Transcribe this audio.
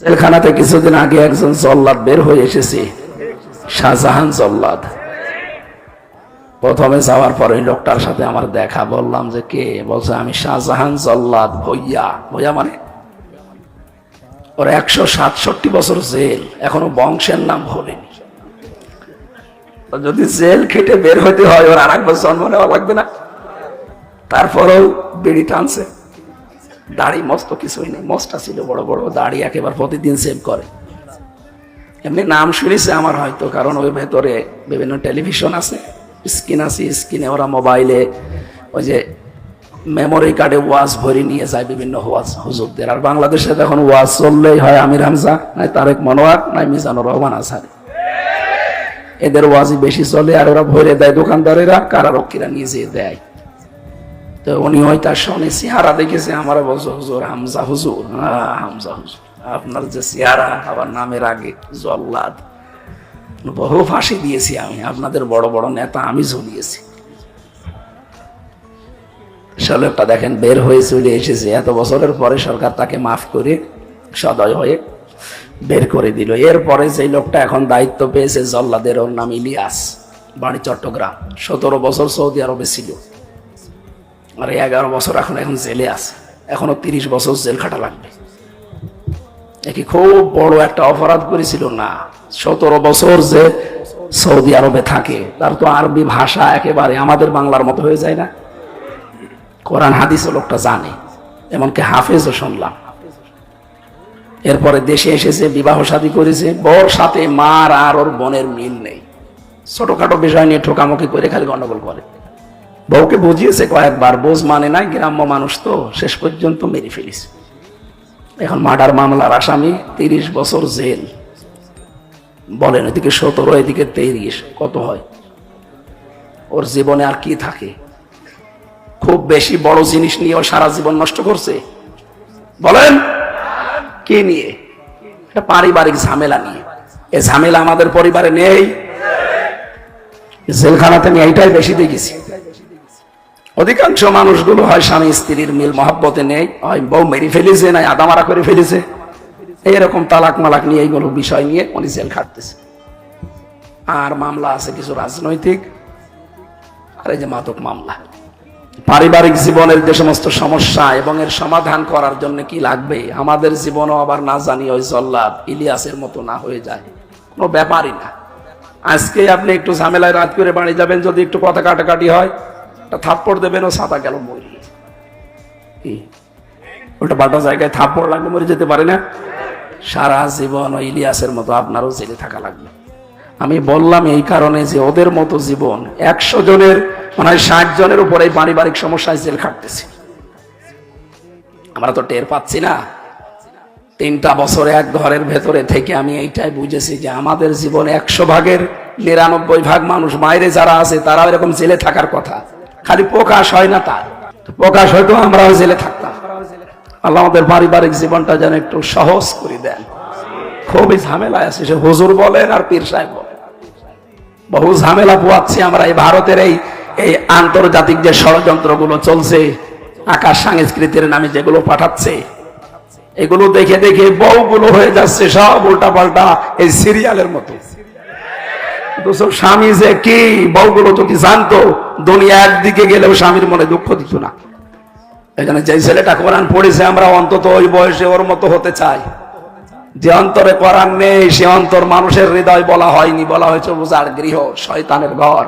জেলখানাতে কিছুদিন আগে একজন জল্লাদ বের হয়ে এসেছে, শাহজাহান জল্লাদ। প্রথমে যাওয়ার পরে লোকটার সাথে আমার দেখা, বললাম যে কে? বলছে, আমি শাহজাহান জল্লাদ, ভইয়া। ভইয়া মানে? ওর একশো সাতষট্টি বছর জেল, এখনও বংশের নাম ভোলেনি। যদি জেল খেটে বের হতে হয়, ওর আর একবার জন্ম নেওয়া লাগবে না। তারপরেও বেড়ি টানছে। দাড়ি মস্ত, কিছুই নেই। মস্তা ছিল, বড় বড় দাড়ি একেবারে প্রতিদিন সেভ করে। এমনি নাম শুনেছে আমার হয়তো, কারণ ওই ভেতরে বিভিন্ন টেলিভিশন আছে স্ক্রিন আছে স্ক্রিনে ওরা মোবাইলে ওই যে মেমোরি কার্ডে ওয়াজ ভরে নিয়ে যায় বিভিন্ন ওয়াজ হুজুরদের। আর বাংলাদেশে এখন ওয়াজ চললেই হয় আমির হামজা, নাই তারেক মনোয়ার, নাই মিজানুর রহমান আসারি এদের ওয়াজই বেশি চলে আর ওরা ভরে দেয় দোকানদারেরা, কারারক্ষীরা যেয়ে দেয়। তো উনি হয় তার সঙ্গে চেহারা দেখেছে, আমার বলছে, হুজুর, হামজা হুজুর। হামজা হুজুর। আপনার যে চেহারা, আবার নামের আগে, জল্লাদ। বহু ফাঁসি দিয়েছি আমি, আপনাদের বড় বড় নেতা আমি ঝুলিয়েছি। লোকটা দেখেন, বের হয়ে চলে এসেছে। এত বছরের পরে সরকার তাকে মাফ করে, সদয় হয়ে বের করে দিল। এরপরে যে লোকটা এখন দায়িত্ব পেয়েছে, জল্লাদের ওর নাম ইলিয়াস, বাড়ি চট্টগ্রাম। সতেরো বছর সৌদি আরবে ছিল। আর এগারো বছর এখন এখন জেলে আছে। এখনও তিরিশ বছর জেল খাটা লাগবে। একে খুব বড় একটা অপরাধ করেছিল না? সতেরো বছর যে সৌদি আরবে থাকে, তার তো আরবি ভাষা একেবারে আমাদের বাংলার মতো হয়ে যায় না। কোরআন হাদিসও লোকটা জানে, এমনকি হাফেজও শুনলাম। এরপরে দেশে এসেছে, বিবাহ শাদী করেছে, বর সাথে মার আর ওর বোনের মিল নেই। ছোটখাটো বিষয় নিয়ে ঠোকামুখি করে খালি গন্ডগোল করে। বউকে বুঝিয়েছে কয়েকবার, বোঝ মানে নাই, গ্রাম্য মানুষ তো, শেষ পর্যন্ত মেরে ফেলিস এখন মার্ডার মামলার আসামি, তিরিশ বছর জেল। বলেন এদিকে সতেরো, এদিকে তেইশ, কত হয়? ওর জীবনে আর কি থাকে? খুব বেশি বড় জিনিস নিয়ে ও সারা জীবন নষ্ট করছে। বলেন, কি নিয়ে? এটা পারিবারিক ঝামেলা নিয়ে। এ ঝামেলা আমাদের পরিবারে নেই। জেলখানাতে আমি এইটাই বেশি দেখেছি। অধিকাংশ মানুষগুলো হয় স্বামী, স্ত্রীর মিল, মহাব্বতে নেই। হয় বউ মেরে ফেলেছে নাই আদামারা করে ফেলেছে। এইরকম তালাক মালাক নিয়ে এইগুলো বিষয় নিয়ে উনি জেল খাটতেছে। আর মামলা আছে কিছু রাজনৈতিক, আর এই যে মাদক মামলা। পারিবারিক জীবনের যে সমস্ত সমস্যা এবং এর সমাধান করার জন্য কি লাগবে, আমাদের জীবনও আবার না জানি ওই জল্লাদ, ইলিয়াসের মতো না হয়ে যায়। কোনো ব্যাপারই না। আজকে আপনি একটু ঝামেলায় রাত করে বাড়ি যাবেন, যদি একটু কথা কাটাকাটি হয় একটা থাপ্পড় দেবেন ও সাদা গেল, মরি? ওটা বাটা জায়গায় থাপ্পড় লাগলে মরে যেতে পারে না? সারা জীবন ওই ইলিয়াসের মতো আপনারও জেলে থাকা লাগবে। আমি বললাম এই কারণে যে ওদের মতো জীবন একশো জনের মানে ষাট জনের উপরে পারিবারিক সমস্যায় জেল খাটতেছে। আমরা তো টের পাচ্ছি না। তিনটা বছর এক ঘরের ভেতরে থেকে আমি এইটাই বুঝেছি যে আমাদের জীবন একশো ভাগের নিরানব্বই ভাগ মানুষ, বাইরে যারা আছে তারা এরকম জেলে থাকার কথা। খালি প্রকাশ হয় না তার। প্রকাশ হয়তো আমরাও জেলে থাকতাম। আল্লাহ আমাদের পারিবারিক জীবনটা যেন একটু সহজ করে দেন। খুবই ঝামেলায় আছে, সে হুজুর বলেন আর পীর সাহেব বলেন। বহু ঝামেলা পোয়াচ্ছি আমরা এই ভারতের এই এই আন্তর্জাতিক যে ষড়যন্ত্রগুলো চলছে, আকাশ সংস্কৃতির নামে যেগুলো পাঠাচ্ছে, এগুলো দেখে দেখে বউগুলো হয়ে যাচ্ছে সব উল্টা পাল্টা এই সিরিয়ালের মতো। স্বামী যে কি বউগুলো যদি জানতো দুনিয়া একদিকে গেলেও স্বামীর মনে দুঃখ দিত না। এখানে যে ছেলেটা কোরআন পড়েছে, আমরা অন্তত ওই বয়সে ওর মতো হতে চাই। যে অন্তরে কোরআন নেই, সে অন্তর মানুষের হৃদয় বলা হয়নি, বলা হয়েছে উজাড় গৃহ, শয়তানের ঘর।